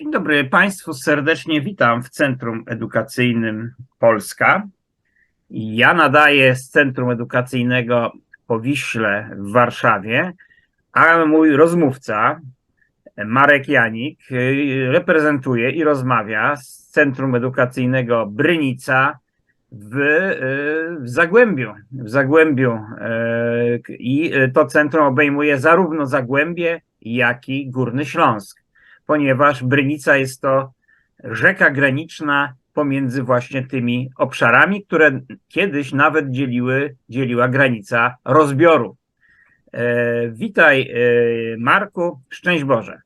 Dzień dobry Państwu, serdecznie witam w Centrum Edukacyjnym Polska. Ja nadaję z Centrum Edukacyjnego po Wiśle w Warszawie, a mój rozmówca Marek Janik reprezentuje i rozmawia z Centrum Edukacyjnego Brynica w, w Zagłębiu. W Zagłębiu i to centrum obejmuje zarówno Zagłębie, jak i Górny Śląsk ponieważ Brynica jest to rzeka graniczna pomiędzy właśnie tymi obszarami, które kiedyś nawet dzieliły, dzieliła granica rozbioru. E, witaj e, Marku, szczęść Boże.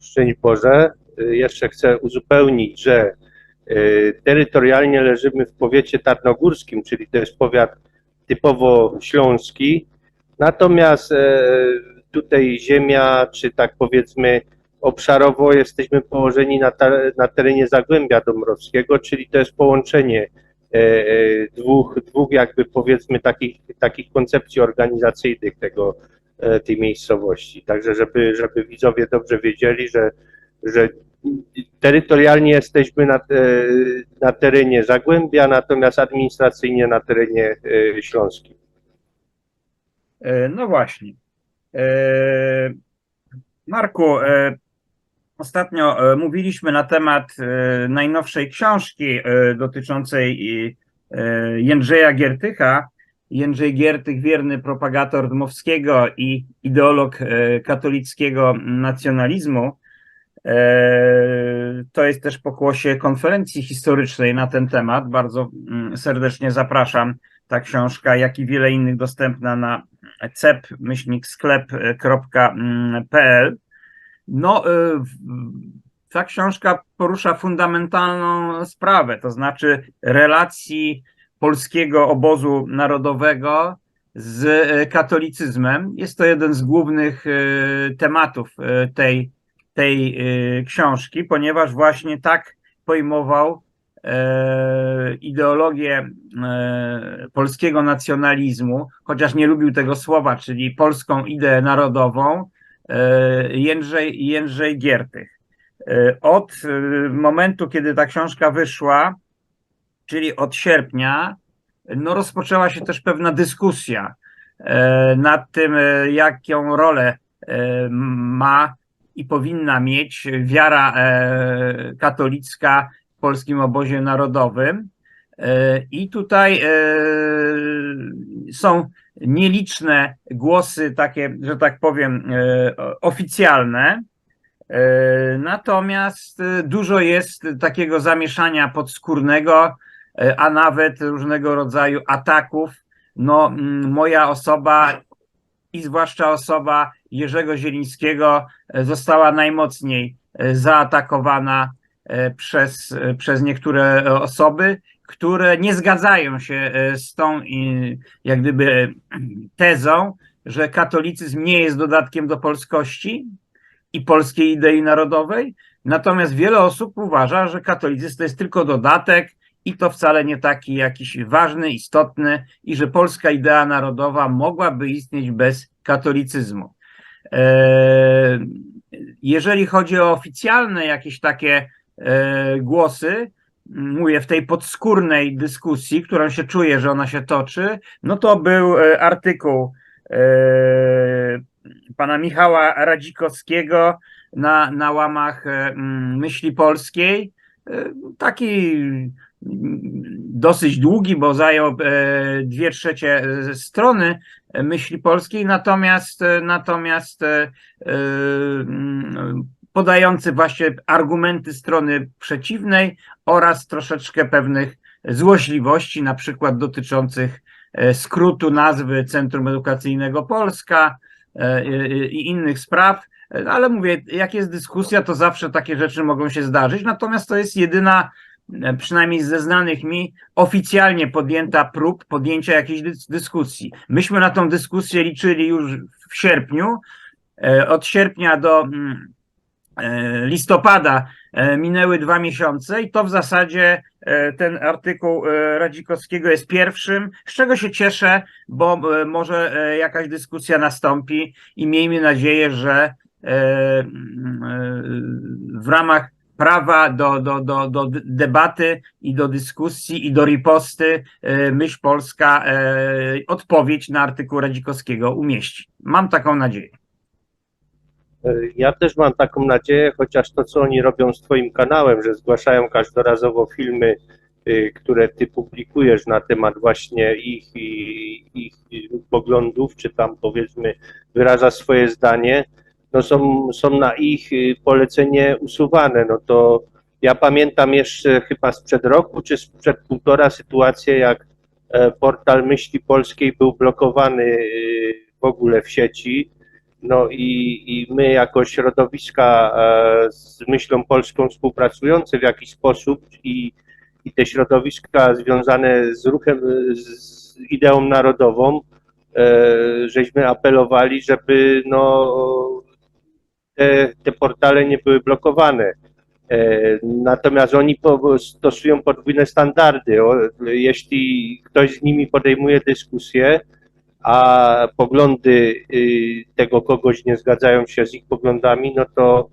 Szczęść Boże. E, jeszcze chcę uzupełnić, że e, terytorialnie leżymy w powiecie tarnogórskim, czyli to jest powiat typowo śląski, natomiast tutaj ziemia, czy tak powiedzmy obszarowo jesteśmy położeni na, ta, na terenie Zagłębia Dąbrowskiego, czyli to jest połączenie e, e, dwóch, dwóch jakby powiedzmy takich, takich koncepcji organizacyjnych tego, e, tej miejscowości. Także żeby, żeby widzowie dobrze wiedzieli, że, że terytorialnie jesteśmy na, na terenie Zagłębia, natomiast administracyjnie na terenie śląskim. No właśnie. Marku, Ostatnio e, mówiliśmy na temat e, najnowszej książki e, dotyczącej Jędrzeja Giertycha. Jędrzej Giertych, wierny propagator Dmowskiego i ideolog katolickiego nacjonalizmu. To jest też pokłosie konferencji historycznej na ten temat. Bardzo mm, serdecznie zapraszam. Ta książka, jak i wiele innych dostępna na cep-sklep.pl. No, y, ta książka porusza fundamentalną sprawę, to znaczy relacji polskiego obozu narodowego z y, katolicyzmem. Jest to jeden z głównych y, tematów tej, tej książki, ponieważ właśnie tak pojmował ideologię polskiego nacjonalizmu, chociaż nie lubił tego słowa, czyli polską ideę narodową, E, Jędrzej, Jędrzej Giertych. E, od e, momentu, kiedy ta książka wyszła, czyli od sierpnia, no rozpoczęła się też pewna dyskusja nad tym, jaką rolę ma i powinna mieć wiara katolicka w polskim obozie narodowym. I tutaj są nieliczne głosy takie, że tak powiem, e, oficjalne. E, natomiast e, dużo jest takiego zamieszania podskórnego, a nawet różnego rodzaju ataków. No, moja osoba i zwłaszcza osoba Jerzego Zielińskiego została najmocniej zaatakowana przez, przez niektóre osoby które nie zgadzają się e, z tą jak gdyby tezą, że katolicyzm nie jest dodatkiem do polskości i polskiej idei narodowej. Natomiast wiele osób uważa, że katolicyzm to jest tylko dodatek i to wcale nie taki jakiś ważny, istotny i że polska idea narodowa mogłaby istnieć bez katolicyzmu. E, jeżeli chodzi o oficjalne jakieś takie e, głosy, mówię, w tej podskórnej dyskusji, którą się czuję, że ona się toczy, no to był e, artykuł e, pana Michała Radzikowskiego na, na łamach e, myśli polskiej. Taki dosyć długi, bo zajął dwie trzecie strony myśli polskiej, natomiast natomiast podający właśnie argumenty strony przeciwnej oraz troszeczkę pewnych złośliwości, na przykład dotyczących e, skrótu nazwy Centrum Edukacyjnego Polska e, i innych spraw. E, ale mówię, jak jest dyskusja, to zawsze takie rzeczy mogą się zdarzyć. Natomiast to jest jedyna, przynajmniej ze znanych mi, oficjalnie podjęta prób podjęcia jakiejś dyskusji. Myśmy na tą dyskusję liczyli już w sierpniu. Od sierpnia do mm, E, listopada e, minęły dwa miesiące i to w zasadzie e, ten artykuł Radzikowskiego jest pierwszym, z czego się cieszę, bo może jakaś dyskusja nastąpi i miejmy nadzieję, że e, w ramach prawa do, do, do, do debaty i do dyskusji i do riposty e, Myśl Polska e, odpowiedź na artykuł Radzikowskiego umieści. Mam taką nadzieję. Ja też mam taką nadzieję, chociaż to, co oni robią z Twoim kanałem, że zgłaszają każdorazowo filmy, y, które Ty publikujesz na temat właśnie ich, ich poglądów, czy tam powiedzmy wyraża swoje zdanie, no są, są na ich y, polecenie usuwane. No to ja pamiętam jeszcze chyba sprzed roku, czy sprzed półtora sytuację, jak e, portal Myśli Polskiej był blokowany w ogóle w sieci. No i, i my jako środowiska e, z myślą polską współpracujące w jakiś sposób i, i te środowiska związane z ruchem, z ideą narodową, e, żeśmy apelowali, żeby no, te, te portale nie były blokowane. E, Natomiast oni stosują podwójne standardy. Jeśli ktoś z nimi podejmuje dyskusję, a poglądy y, tego kogoś nie zgadzają się z ich poglądami, no to,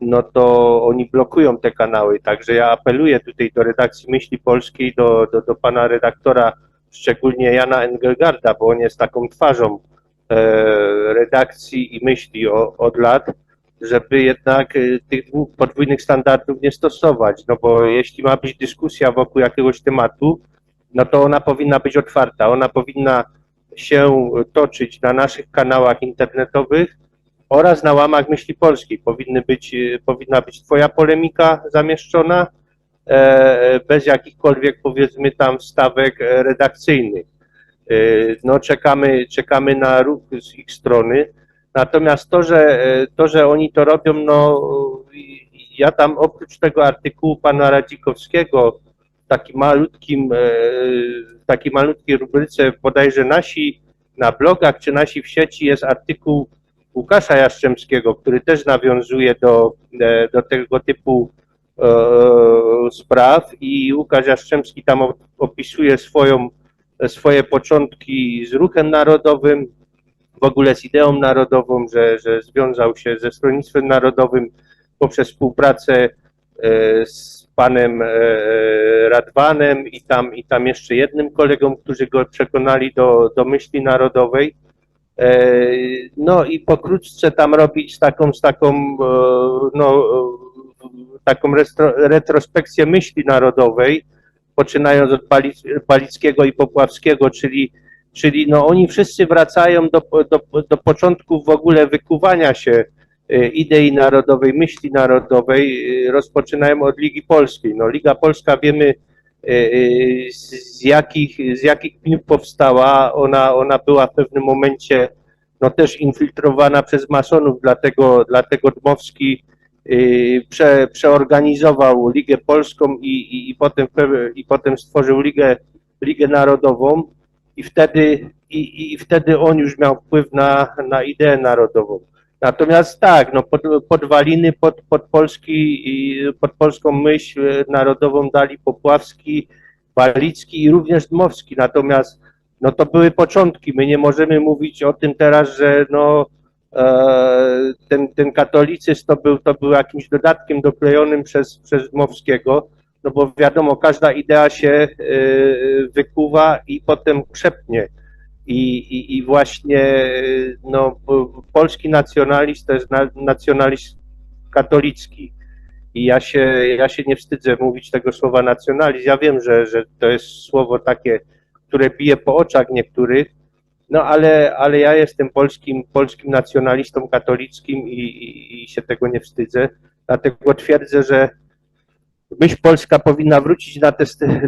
no to oni blokują te kanały. Także ja apeluję tutaj do redakcji Myśli Polskiej, do, do, do pana redaktora, szczególnie Jana Engelgarda, bo on jest taką twarzą e, redakcji i myśli o, od lat, żeby jednak y, tych dwóch podwójnych standardów nie stosować. No bo jeśli ma być dyskusja wokół jakiegoś tematu, no to ona powinna być otwarta, ona powinna się toczyć na naszych kanałach internetowych oraz na łamach myśli polskiej. Powinny być, e, powinna być Twoja polemika zamieszczona e, bez jakichkolwiek powiedzmy tam wstawek e, redakcyjnych. E, No czekamy, czekamy na ruch z ich strony. Natomiast to, że, e, to, że oni to robią, no ja tam oprócz tego artykułu pana Radzikowskiego takim malutkim, e, w takiej malutkiej rubryce bodajże nasi na blogach czy nasi w sieci jest artykuł Łukasza Jastrzębskiego, który też nawiązuje do, e, do tego typu e, spraw i Łukasz Jastrzębski tam op- opisuje swoją, swoje początki z ruchem narodowym, w ogóle z ideą narodową, że, że związał się ze Stronnictwem Narodowym poprzez współpracę z panem e, Radwanem i tam, i tam jeszcze jednym kolegą, którzy go przekonali do, do myśli narodowej. E, No i pokrótce tam robić taką, z taką, e, no, e, taką retrospekcję myśli narodowej, poczynając od Balic, Balickiego i Popławskiego, czyli, czyli no oni wszyscy wracają do, do, do w ogóle wykuwania się e, idei narodowej, myśli narodowej, e, rozpoczynają od Ligi Polskiej. No Liga Polska wiemy e, z, jakich, z jakich dni powstała, ona, ona była w pewnym momencie no też infiltrowana przez masonów, dlatego, dlatego Dmowski y, prze, przeorganizował Ligę Polską i, i, i, potem, i potem stworzył Ligę, Ligę Narodową i wtedy, i, i wtedy on już miał wpływ na, na ideę narodową. Natomiast tak, no pod, podwaliny pod, pod, Polski, pod polską myśl narodową dali Popławski, Balicki i również Dmowski. Natomiast no to były początki. My nie możemy mówić o tym teraz, że no, e, ten, ten katolicyzm to był, to był jakimś dodatkiem doklejonym przez, przez Dmowskiego, no bo wiadomo, każda idea się e, wykuwa i potem krzepnie. I, i, i właśnie no, po- polski nacjonalizm to jest na, nacjonalizm katolicki. I ja się, ja się nie wstydzę mówić tego słowa nacjonalizm. Ja wiem, że, że to jest słowo takie, które bije po oczach niektórych, no ale, ale ja jestem polskim, polskim nacjonalistą katolickim i, i, i się tego nie wstydzę. Dlatego twierdzę, że myśl polska powinna wrócić na te,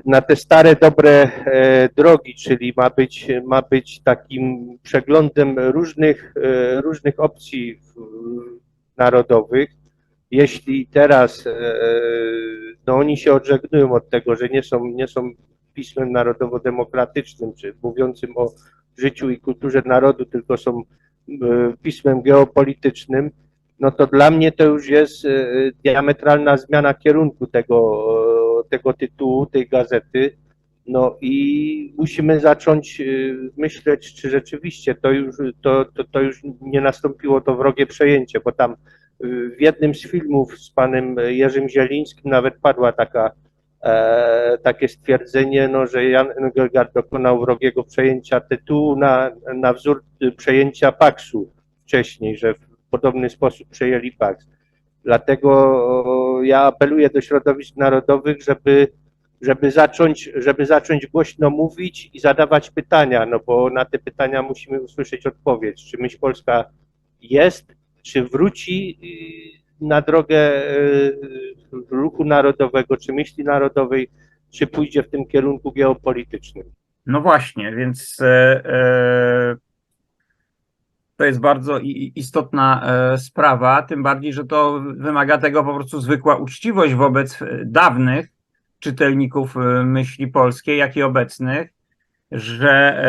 na te stare, dobre e, drogi, czyli ma być, ma być takim przeglądem różnych, e, różnych opcji narodowych. Jeśli teraz e, no oni się odżegnują od tego, że nie są, nie są pismem narodowo-demokratycznym, czy mówiącym o życiu i kulturze narodu, tylko są pismem geopolitycznym, no to dla mnie to już jest e, diametralna zmiana kierunku tego, e, tego tytułu, tej gazety. No i musimy zacząć y, myśleć, czy rzeczywiście to już, to, to, to już nie nastąpiło to wrogie przejęcie, bo tam y, w jednym z filmów z panem Jerzym Zielińskim nawet padła taka, e, takie stwierdzenie, no, że Jan Engelgard dokonał wrogiego przejęcia tytułu na, na wzór y, przejęcia Paksu wcześniej, że w podobny sposób przejęli Paks. Dlatego ja apeluję do środowisk narodowych, żeby żeby zacząć, żeby zacząć głośno mówić i zadawać pytania, no bo na te pytania musimy usłyszeć odpowiedź, czy myśl polska jest, czy wróci y, na drogę y, ruchu narodowego, czy myśli narodowej, czy pójdzie w tym kierunku geopolitycznym. No właśnie, więc e, e, to jest bardzo istotna e, sprawa, tym bardziej, że to wymaga tego po prostu zwykła uczciwość wobec e, dawnych czytelników e, myśli polskiej, jak i obecnych, że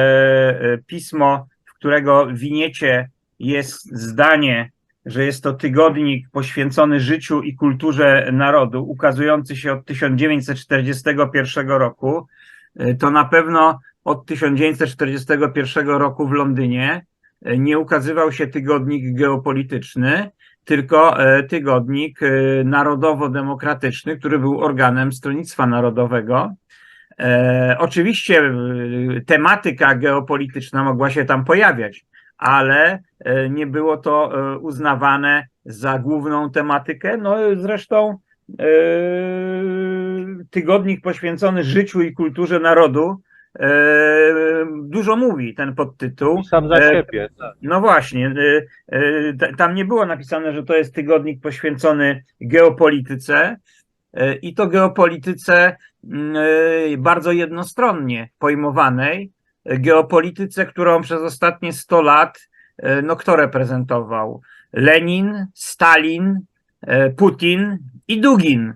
pismo, w którego winiecie jest zdanie, że jest to tygodnik poświęcony życiu i kulturze narodu, ukazujący się od 1941 roku, to na pewno od 1941 roku w Londynie nie ukazywał się tygodnik geopolityczny, tylko e, tygodnik e, narodowo-demokratyczny, który był organem Stronnictwa Narodowego. E, oczywiście e, tematyka geopolityczna mogła się tam pojawiać, ale e, nie było to e, uznawane za główną tematykę. No zresztą e, tygodnik poświęcony życiu i kulturze narodu e, dużo mówi ten podtytuł. Sam za E, siebie. tak. No właśnie, t- tam nie było napisane, że to jest tygodnik poświęcony geopolityce i to geopolityce y, bardzo jednostronnie pojmowanej, geopolityce, którą przez ostatnie 100 lat, no kto reprezentował? Lenin, Stalin, Putin i Dugin.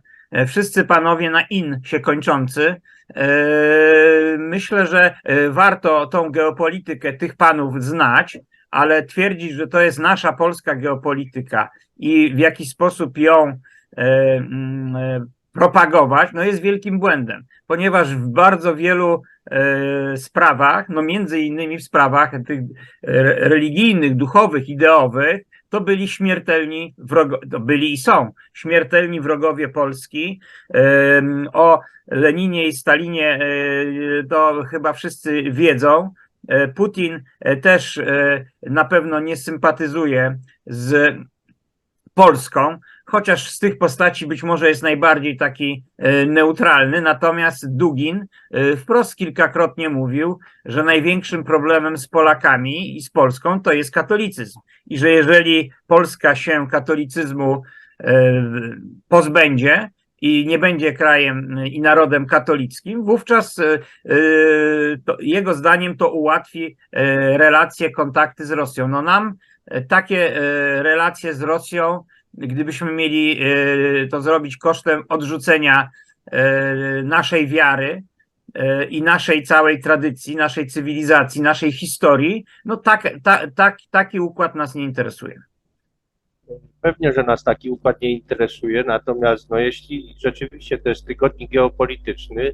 Wszyscy panowie na in się kończący. Y, Myślę, że y, warto tą geopolitykę tych panów znać, ale twierdzić, że to jest nasza polska geopolityka i w jaki sposób ją e, mm, e, propagować, no jest wielkim błędem, ponieważ w bardzo wielu e, sprawach, no między innymi w sprawach tych re- religijnych, duchowych, ideowych, to byli śmiertelni wrogowie, to byli i są śmiertelni wrogowie Polski. O Leninie i Stalinie e, to chyba wszyscy wiedzą. E, Putin e, też na pewno nie sympatyzuje z Polską, chociaż z tych postaci być może jest najbardziej taki e, neutralny. Natomiast Dugin e, wprost kilkakrotnie mówił, że największym problemem z Polakami i z Polską to jest katolicyzm. I że jeżeli Polska się katolicyzmu e, pozbędzie, i nie będzie krajem i narodem katolickim, wówczas to, jego zdaniem to ułatwi relacje, kontakty z Rosją. No nam takie relacje z Rosją, gdybyśmy mieli e, to zrobić kosztem odrzucenia e, naszej wiary e, i naszej całej tradycji, naszej cywilizacji, naszej historii, no tak, ta, tak, taki układ nas nie interesuje. Pewnie, że nas taki układ nie interesuje, natomiast no, jeśli rzeczywiście to jest tygodnik geopolityczny,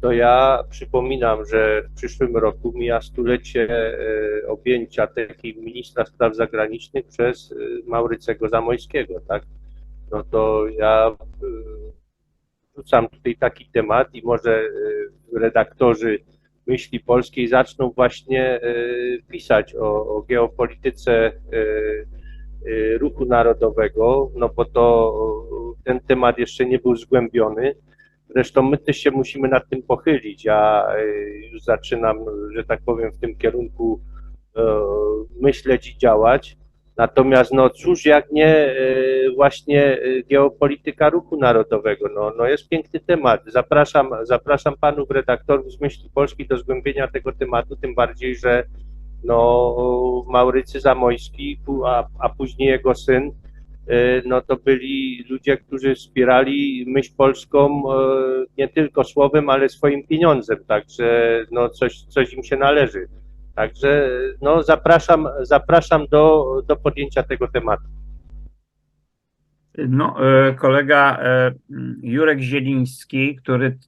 to ja przypominam, że w przyszłym roku mija stulecie e, objęcia takiej ministra spraw zagranicznych przez e, Maurycego Zamojskiego, tak? No to ja e, rzucam tutaj taki temat i może redaktorzy myśli polskiej zaczną właśnie pisać o, o geopolityce ruchu narodowego, no bo to ten temat jeszcze nie był zgłębiony. Zresztą my też się musimy nad tym pochylić. Ja e, już zaczynam, że tak powiem, w tym kierunku e, myśleć i działać. Natomiast no cóż, jak nie e, właśnie e, geopolityka ruchu narodowego. No, no jest piękny temat. Zapraszam, zapraszam panów redaktorów z Myśli Polskiej do zgłębienia tego tematu, tym bardziej, że no, Maurycy Zamojski, a, a później jego syn, no to byli ludzie, którzy wspierali myśl polską e, nie tylko słowem, ale swoim pieniądzem, także no coś, coś im się należy. Także no zapraszam, zapraszam do, do podjęcia tego tematu. No, e, kolega e, Jurek Zieliński, który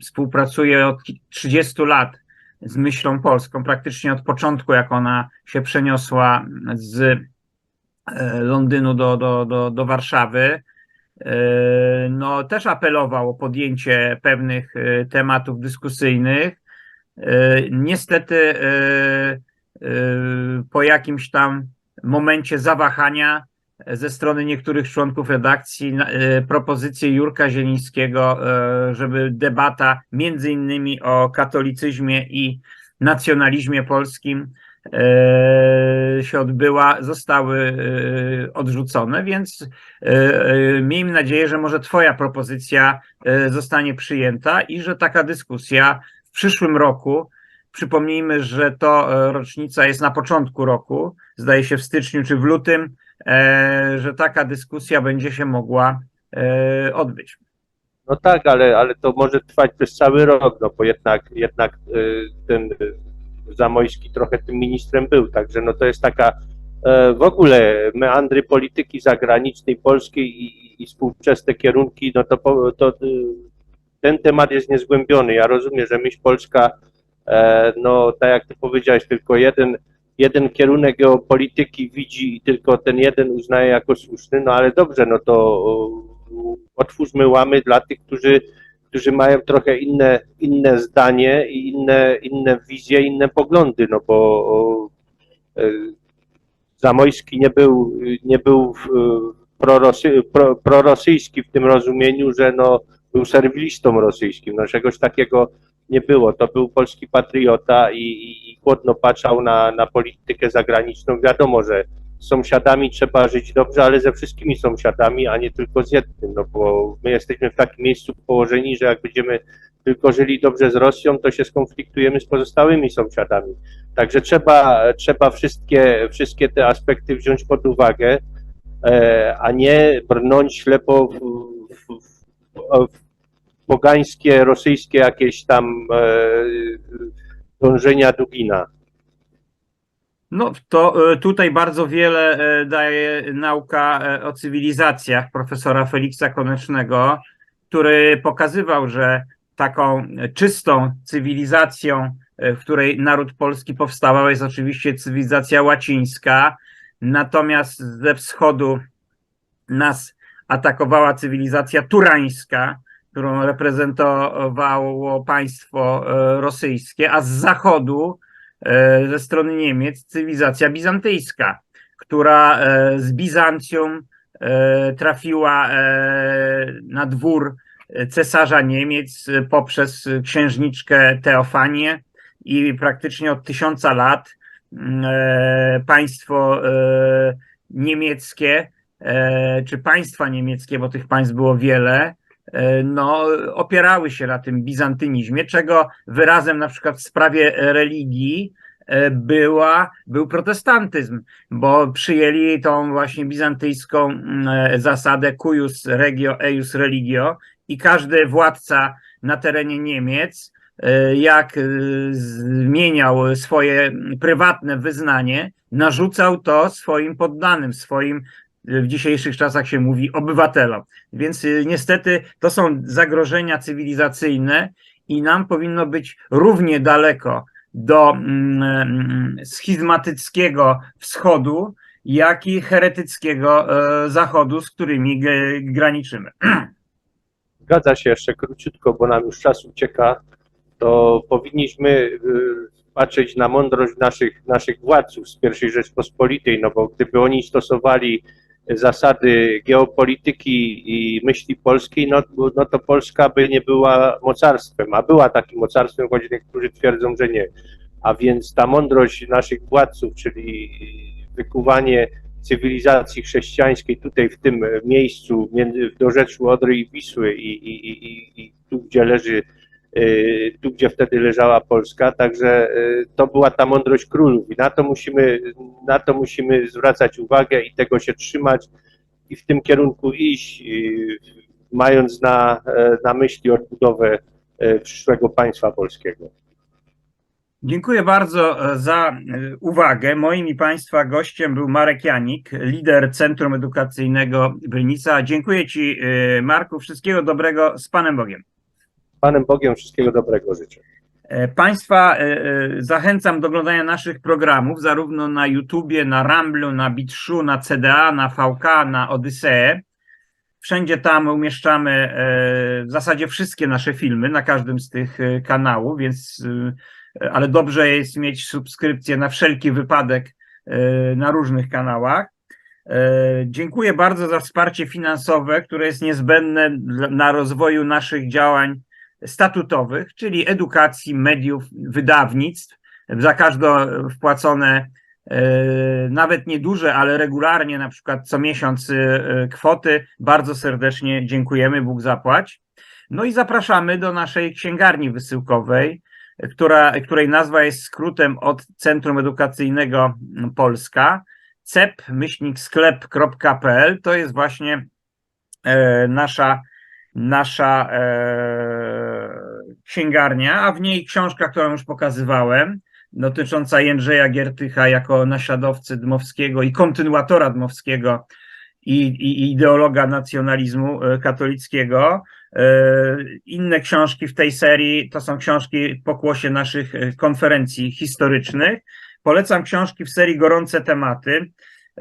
współpracuje od 30 lat z myślą polską, praktycznie od początku, jak ona się przeniosła z e, Londynu do, do, do, do Warszawy, no, też apelował o podjęcie pewnych tematów dyskusyjnych. Niestety, po jakimś tam momencie zawahania, ze strony niektórych członków redakcji e, propozycję Jurka Zielińskiego, e, żeby debata między innymi o katolicyzmie i nacjonalizmie polskim e, się odbyła, zostały odrzucone, więc miejmy nadzieję, że może Twoja propozycja zostanie przyjęta i że taka dyskusja w przyszłym roku, przypomnijmy, że to rocznica jest na początku roku, zdaje się w styczniu czy w lutym, E, że taka dyskusja będzie się mogła e, odbyć. No tak, ale, ale to może trwać przez cały rok, no bo jednak, jednak e, ten Zamojski trochę tym ministrem był, także no to jest taka w ogóle meandry polityki zagranicznej polskiej i, i współczesne kierunki, no to, to ten temat jest niezgłębiony. Ja rozumiem, że myśl polska, no tak jak ty powiedziałeś, tylko jeden jeden kierunek geopolityki widzi i tylko ten jeden uznaje jako słuszny, no ale dobrze, no to otwórzmy łamy dla tych, którzy, którzy mają trochę inne, inne zdanie i inne, inne wizje, inne poglądy, no bo e, Zamojski nie był, nie był prorosy, pro, prorosyjski w tym rozumieniu, że no, był serwilistą rosyjskim, no czegoś takiego nie było. To był polski patriota i, i, i chłodno patrzał na, na politykę zagraniczną. Wiadomo, że z sąsiadami trzeba żyć dobrze, ale ze wszystkimi sąsiadami, a nie tylko z jednym, no bo my jesteśmy w takim miejscu położeni, że jak będziemy tylko żyli dobrze z Rosją, to się skonfliktujemy z pozostałymi sąsiadami. Także trzeba, trzeba wszystkie, wszystkie te aspekty wziąć pod uwagę, e, a nie brnąć ślepo w, w, w pogańskie, rosyjskie jakieś tam e, dążenia Dugina. No to e, tutaj bardzo wiele e, daje nauka o cywilizacjach profesora Feliksa Konecznego, który pokazywał, że taką czystą cywilizacją, w której naród polski powstawał, jest oczywiście cywilizacja łacińska, natomiast ze wschodu nas atakowała cywilizacja turańska, którą reprezentowało państwo e, rosyjskie, a z zachodu, e, ze strony Niemiec, cywilizacja bizantyjska, która e, z Bizancjum trafiła na dwór cesarza Niemiec poprzez księżniczkę Teofanię i praktycznie od tysiąca lat państwo niemieckie, czy państwa niemieckie, bo tych państw było wiele, E, no, opierały się na tym bizantynizmie, czego wyrazem na przykład w sprawie religii e, była, był protestantyzm, bo przyjęli tą właśnie bizantyjską mm, e, zasadę cuius regio eius religio i każdy władca na terenie Niemiec, jak zmieniał swoje prywatne wyznanie, narzucał to swoim poddanym, swoim w dzisiejszych czasach się mówi obywatelom. Więc y, niestety to są zagrożenia cywilizacyjne i nam powinno być równie daleko do mm, mm, schizmatyckiego wschodu, jak i heretyckiego e, zachodu, z którymi graniczymy. Zgadza się jeszcze króciutko, bo nam już czas ucieka. To powinniśmy y, patrzeć na mądrość naszych, naszych władców z I Rzeczpospolitej, no bo gdyby oni stosowali zasady geopolityki i myśli polskiej, no, no to Polska by nie była mocarstwem, a była takim mocarstwem, choć niektórzy twierdzą, że nie. A więc ta mądrość naszych władców, czyli wykuwanie cywilizacji chrześcijańskiej tutaj w tym miejscu, między, w dorzeczu Odry i Wisły i, i, i, i tu, gdzie leży tu gdzie wtedy leżała Polska, także y, to była ta mądrość królów i na to musimy, na to musimy zwracać uwagę i tego się trzymać i w tym kierunku iść, mając na, na myśli odbudowę y, przyszłego państwa polskiego. Dziękuję bardzo e, za e, uwagę. Moim i Państwa gościem był Marek Janik, lider Centrum Edukacyjnego Brynica. Dziękuję Ci, e, Marku. Wszystkiego dobrego z Panem Bogiem. Panem Bogiem wszystkiego dobrego życzę. E, Państwa e, e, zachęcam do oglądania naszych programów, zarówno na YouTubie, na Ramblu, na Bitshu, na CDA, na VK, na Odyseę. Wszędzie tam umieszczamy w zasadzie wszystkie nasze filmy na każdym z tych kanałów, więc ale dobrze jest mieć subskrypcję na wszelki wypadek na różnych kanałach. Dziękuję bardzo za wsparcie finansowe, które jest niezbędne na rozwoju naszych działań statutowych, czyli edukacji, mediów, wydawnictw. Za każde wpłacone, e, nawet nieduże, ale regularnie, na przykład co miesiąc e, kwoty, bardzo serdecznie dziękujemy, Bóg zapłać. No i zapraszamy do naszej księgarni wysyłkowej, która, której nazwa jest skrótem od Centrum Edukacyjnego Polska. cep-sklep.pl to jest właśnie e, nasza nasza księgarnia, a w niej książka, którą już pokazywałem, dotycząca Jędrzeja Giertycha jako naśladowcy Dmowskiego i kontynuatora Dmowskiego i, i, ideologa nacjonalizmu e, katolickiego. E, Inne książki w tej serii to są książki pokłosie naszych e, konferencji historycznych. Polecam książki w serii Gorące tematy,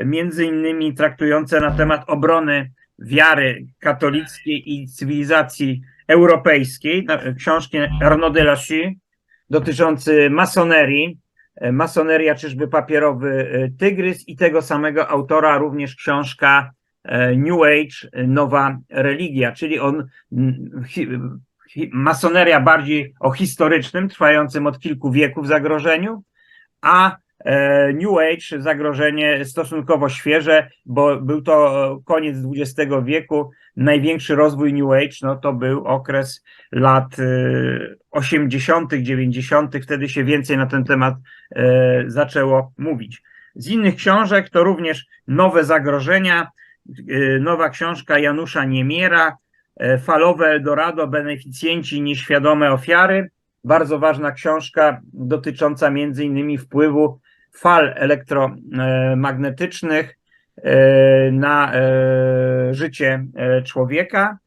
między innymi traktujące na temat obrony wiary katolickiej i cywilizacji europejskiej, książki Arnaud de Lachy dotyczący masonerii, e, masoneria czyżby papierowy e, tygrys i tego samego autora również książka e, New Age, nowa religia, czyli on masoneria bardziej o historycznym, trwającym od kilku wieków zagrożeniu, a New Age zagrożenie stosunkowo świeże, bo był to e, koniec XX wieku, największy rozwój New Age, no to był okres lat e, 80., 90., wtedy się więcej na ten temat e, zaczęło mówić. Z innych książek to również Nowe Zagrożenia, e, nowa książka Janusza Niemiera, e, Falowe Eldorado, beneficjenci, nieświadome ofiary. Bardzo ważna książka dotycząca między innymi wpływu fal elektromagnetycznych e, na e, życie e, człowieka.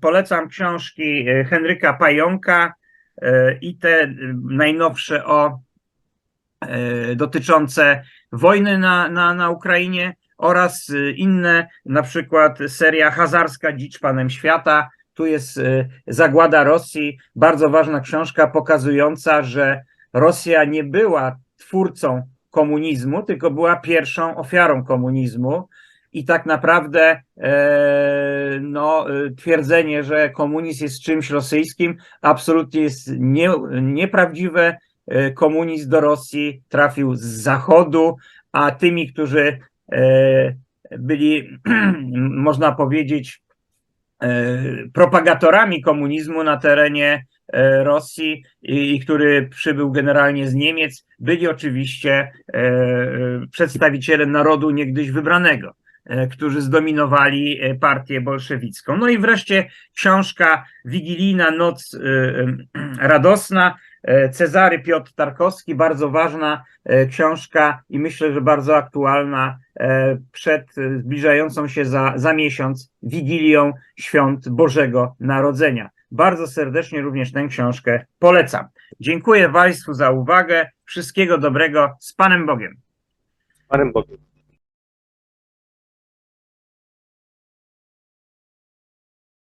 Polecam książki Henryka Pająka i te najnowsze o dotyczące wojny na, na, na Ukrainie oraz inne, na przykład seria Hazarska Dzicz Panem Świata. Tu jest Zagłada Rosji, bardzo ważna książka pokazująca, że Rosja nie była twórcą komunizmu, tylko była pierwszą ofiarą komunizmu. I tak naprawdę e, no, e, twierdzenie, że komunizm jest czymś rosyjskim, absolutnie jest nie, nieprawdziwe. E, Komunizm do Rosji trafił z zachodu, a tymi, którzy byli, można powiedzieć, propagatorami komunizmu na terenie e, Rosji i, i który przybył generalnie z Niemiec, byli oczywiście e, e, przedstawiciele narodu niegdyś wybranego, e, którzy zdominowali e, partię bolszewicką. No i wreszcie książka Wigilijna Noc e, e, Radosna, e, Cezary Piotr Tarkowski, bardzo ważna e, książka i myślę, że bardzo aktualna e, przed e, zbliżającą się za, za miesiąc Wigilią Świąt Bożego Narodzenia. Bardzo serdecznie również tę książkę polecam. Dziękuję Państwu za uwagę. Wszystkiego dobrego z Panem Bogiem. Panem Bogiem.